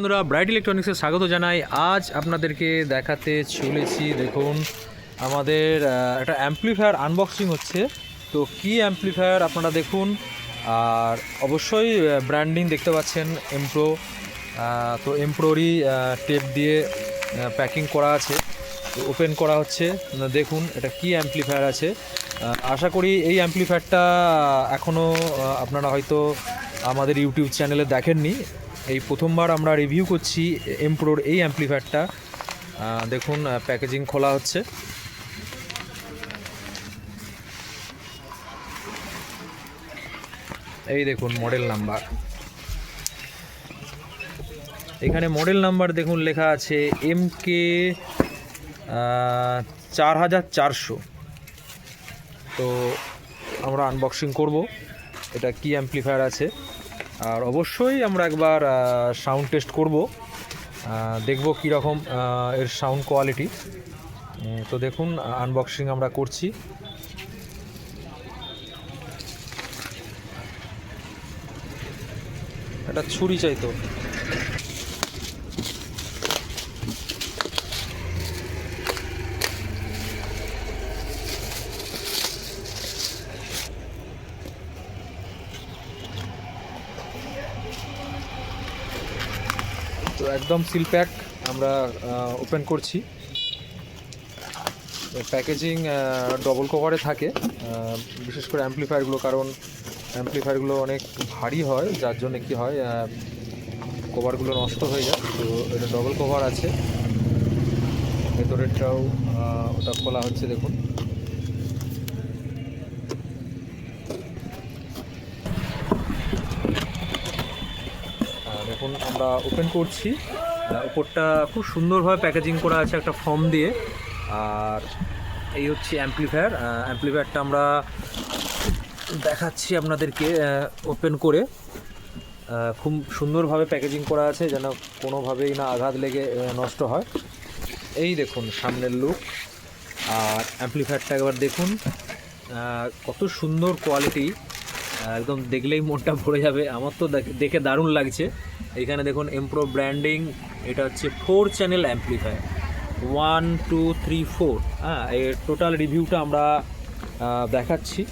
বন্ধুরা ব্রাইট ইলেকট্রনিক্সে স্বাগত জানাই। আজ আপনাদেরকে দেখাতে চলেছি, দেখুন, আমাদের একটা অ্যাম্পলিফায়ার আনবক্সিং হচ্ছে। তো কি অ্যাম্পলিফায়ার আপনারা দেখুন, আর অবশ্যই ব্র্যান্ডিং দেখতে পাচ্ছেন এমপ্রো তো এমপ্রোরই টেপ দিয়ে প্যাকিং করা আছে, তো ওপেন করা হচ্ছে। দেখুন, এটা কি অ্যাম্পলিফায়ার আছে। আশা করি এই অ্যাম্পলিফায়ারটা এখনও আপনারা হয়তো আমাদের ইউটিউব চ্যানেলে দেখেননি। এই প্রথমবার আমরা রিভিউ করছি এমপ্রোর এই অ্যাম্পলিফায়ারটা দেখুন প্যাকেজিং খোলা হচ্ছে। এই দেখুন মডেল নাম্বার এখানে মডেল নাম্বার দেখুন, লেখা আছে এম কে চার হাজার চারশো। তো আমরা আনবক্সিং করব। এটা কি অ্যাম্পলিফায়ার আছে? আর অবশ্যই আমরা একবার সাউন্ড টেস্ট করব। দেখব কীরকম এর সাউন্ড কোয়ালিটি তো দেখুন আনবক্সিং আমরা করছি। একটা ছুরি চাইতো তো একদম সিল প্যাক আমরা ওপেন করছি। প্যাকেজিং ডবল কভারে থাকে বিশেষ করে অ্যাম্পলিফায়ারগুলো কারণ অ্যাম্পলিফায়ারগুলো অনেক ভারী হয়, যার জন্য কি হয় কভারগুলো নষ্ট হয়ে যায়। তো এটা ডবল কভার আছে। ভেতরেরটাও ওটা খোলা হচ্ছে, দেখুন। দেখুন আমরা ওপেন করছি। আহ, উপরটা খুব সুন্দরভাবে প্যাকেজিং করা আছে একটা ফর্ম দিয়ে। আর এই হচ্ছে অ্যাম্পলিফায়ার অ্যাম্পলিফায়ারটা আমরা দেখাচ্ছি আপনাদেরকে ওপেন করে। খুব সুন্দরভাবে প্যাকেজিং করা আছে যেন কোনোভাবেই না আঘাত লেগে নষ্ট হয়। এই দেখুন সামনের লুক আর অ্যাম্পলিফায়ারটা একবার দেখুন। কত সুন্দর কোয়ালিটি একদম দেখলেই মনটা ভরে যাবে। আমার তো দেখ- দারুণ লাগছে। এখানে দেখুন এমপ্রো ব্র্যান্ডিং এটা হচ্ছে four channel amplifier one two three four হ্যাঁ এর টোটাল রিভিউটা আমরা দেখাচ্ছি।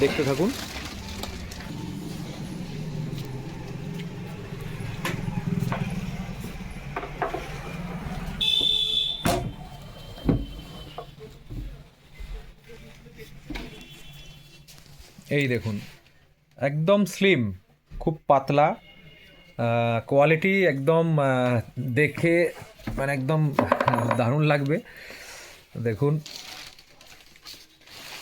দেখতে থাকুন। এই দেখুন একদম স্লিম খুব পাতলা কোয়ালিটি একদম দেখে মানে একদম দারুণ লাগবে। দেখুন।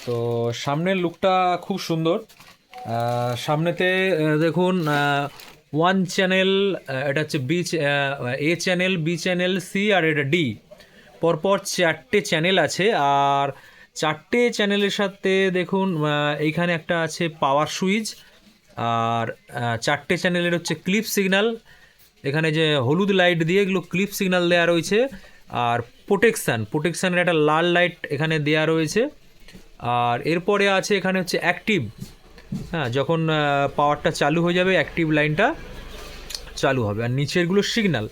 তো সামনের লুকটা খুব সুন্দর। সামনেতে দেখুন ওয়ান চ্যানেল এটা হচ্ছে B A channel B channel C আর এটা ডি পরপর চারটে চ্যানেল আছে আর চারটে চ্যানেলের সাথে দেখুন এইখানে একটা আছে পাওয়ার সুইচ, আর চারটে চ্যানেলের হচ্ছে ক্লিপ সিগন্যাল, এখানে যে হলুদ লাইট দিয়ে এগুলো ক্লিপ সিগন্যাল দেওয়া রয়েছে, আর প্রোটেকশান, প্রোটেকশানের একটা লাল লাইট এখানে দেওয়া রয়েছে, আর এরপরে আছে এখানে হচ্ছে অ্যাক্টিভ হ্যাঁ যখন পাওয়ারটা চালু হয়ে যাবে, অ্যাক্টিভ লাইনটা চালু হবে, আর নিচেরগুলো সিগন্যাল,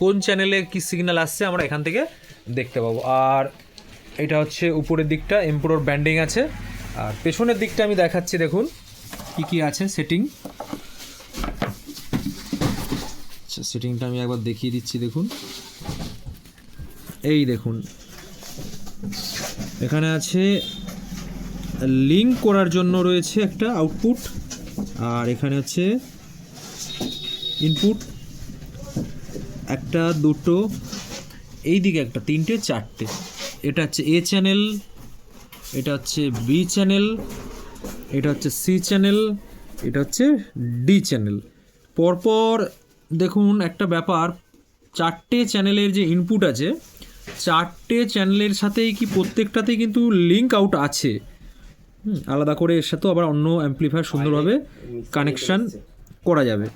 কোন চ্যানেলে কি সিগন্যাল আসছে আমরা এখান থেকে দেখতে পাবো, আর এটা হচ্ছে উপরের দিকটা এমপ্রোর ব্যান্ডিং আছে। আর পেছনের দিকটা আমি দেখাচ্ছি, দেখুন, কি কি আছে সেটিং আচ্ছা সেটিংটা আমি একবার দেখিয়ে দিচ্ছি, দেখুন। এই দেখুন, এখানে আছে লিঙ্ক করার জন্য রয়েছে একটা আউটপুট আর এখানে হচ্ছে ইনপুট একটা, দুটো এই দিকে একটা, তিনটে, চারটে। এটা হচ্ছে এ চ্যানেল এটা হচ্ছে বি চ্যানেল এটা হচ্ছে সি চ্যানেল এটা হচ্ছে ডি চ্যানেল পরপর দেখুন একটা ব্যাপার চারটে চ্যানেলের যে ইনপুট আছে চারটে চ্যানেলের সাথেই কি প্রত্যেকটাতেই কিন্তু লিঙ্ক আউট আছে। আলাদা করে এর সাথেও আবার অন্য অ্যাম্পলিফায়ার সুন্দরভাবে কানেকশান করা যাবে।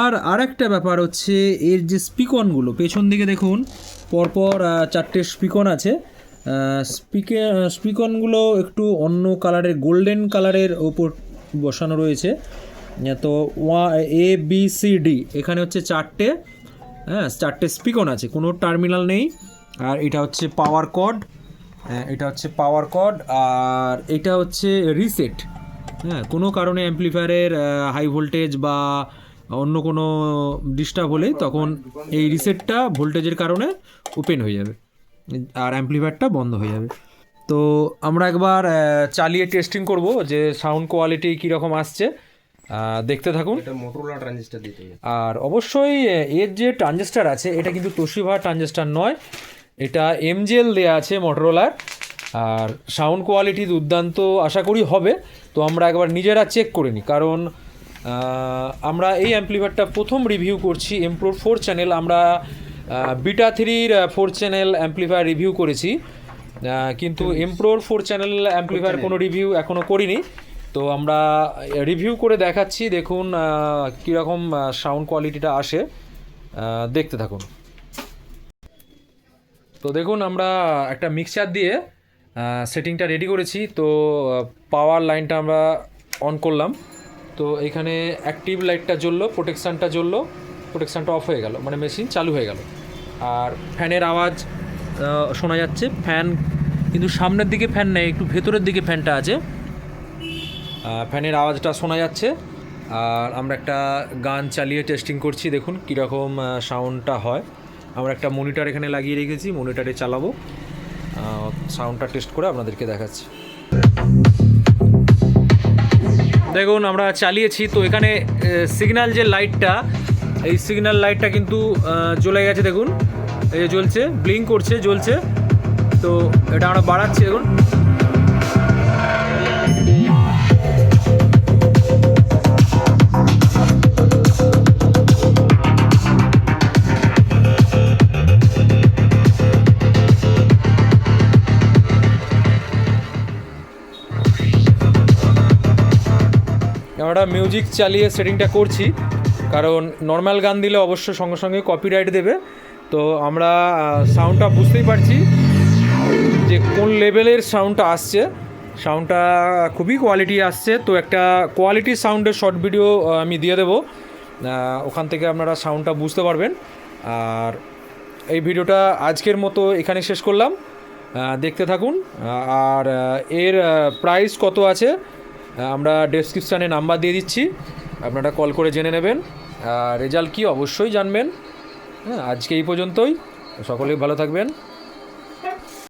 আর আরেকটা ব্যাপার হচ্ছে এর যে স্পিকনগুলো পেছন দিকে দেখুন পরপর চারটে স্পিকন আছে। স্পিকে স্পিকনগুলো একটু অন্য কালারের গোল্ডেন কালারের ওপর বসানো রয়েছে। তো ওয়া এ বি সি ডি এখানে হচ্ছে চারটে হ্যাঁ চারটে স্পিকন আছে কোনো টার্মিনাল নেই। আর এটা হচ্ছে পাওয়ার কর্ড এটা হচ্ছে পাওয়ার কর্ড আর এটা হচ্ছে রিসেট। হ্যাঁ কোনো কারণে অ্যাম্প্লিফায়ারের হাই ভোল্টেজ বা অন্য কোনো ডিস্টার্ব হলে তখন এই রিসেটটা ভোল্টেজের কারণে ওপেন হয়ে যাবে আর অ্যাম্প্লিফায়ারটা বন্ধ হয়ে যাবে। তো আমরা একবার চালিয়ে টেস্টিং করব যে সাউন্ড কোয়ালিটি কীরকম আসছে। দেখতে থাকুন। আর অবশ্যই এর যে ট্রানজিস্টার আছে এটা কিন্তু তোশিবা ট্রানজিস্টার নয় এটা এমজেল দেয়া আছে মোটরোলার আর সাউন্ড কোয়ালিটি দুর্দান্ত আশা করি হবে, তো আমরা একবার নিজেরা চেক করে নিই। কারণ আমরা এই অ্যাম্প্লিফায়ারটা প্রথম রিভিউ করছি এমপ্রোর ফোর চ্যানেল আমরা বিটা থ্রির ফোর চ্যানেল অ্যাম্প্লিফায়ার রিভিউ করেছি। কিন্তু এমপ্রোর ফোর চ্যানেল অ্যাম্প্লিফায়ার কোনো রিভিউ এখনও করিনি। তো আমরা রিভিউ করে দেখাচ্ছি, দেখুন কীরকম সাউন্ড কোয়ালিটিটা আসে। দেখতে থাকুন। তো দেখুন, আমরা একটা মিক্সচার দিয়ে সেটিংটা রেডি করেছি, তো পাওয়ার লাইনটা আমরা অন করলাম। তো, এখানে অ্যাক্টিভ লাইটটা জ্বললো প্রোটেকশানটা জ্বললো প্রোটেকশানটা অফ হয়ে গেল মানে মেশিন চালু হয়ে গেল। আর ফ্যানের আওয়াজ শোনা যাচ্ছে। ফ্যান কিন্তু সামনের দিকে ফ্যান নেই, একটু ভেতরের দিকে ফ্যানটা আছে। ফ্যানের আওয়াজটা শোনা যাচ্ছে। আর আমরা একটা গান চালিয়ে টেস্টিং করছি, দেখুন কীরকম সাউন্ডটা হয়। আমরা একটা মনিটর এখানে লাগিয়ে রেখেছি মনিটরে চালাবো। সাউন্ডটা টেস্ট করে আপনাদেরকে দেখাচ্ছি। দেখুন, আমরা চালিয়েছি, তো এখানে সিগন্যাল যে লাইটটা এই সিগন্যাল লাইটটা কিন্তু জ্বলে গেছে, দেখুন। এই যে জ্বলছে ব্লিঙ্ক করছে, জ্বলছে। তো এটা আমরা বাড়াচ্ছি, দেখুন। আমরা মিউজিক চালিয়ে সেটিংটা করছি, কারণ নর্মাল গান দিলে অবশ্য সঙ্গে সঙ্গে কপিরাইট দেবে। তো আমরা সাউন্ডটা বুঝতেই পারছি যে কোন লেভেলের সাউন্ডটা আসছে। সাউন্ডটা খুবই কোয়ালিটি আসছে। তো একটা কোয়ালিটি সাউন্ডের শর্ট ভিডিও আমি দিয়ে দেবো। ওখান থেকে আপনারা সাউন্ডটা বুঝতে পারবেন। আর এই ভিডিওটা আজকের মতো এখানে শেষ করলাম। দেখতে থাকুন। আর এর প্রাইস কত আছে? আমরা ডেসক্রিপশানে নাম্বার দিয়ে দিচ্ছি। আপনারা কল করে জেনে নেবেন। আর রেজাল্ট কি অবশ্যই জানবেন। হ্যাঁ আজকে এই পর্যন্তই। সকলেই ভালো থাকবেন।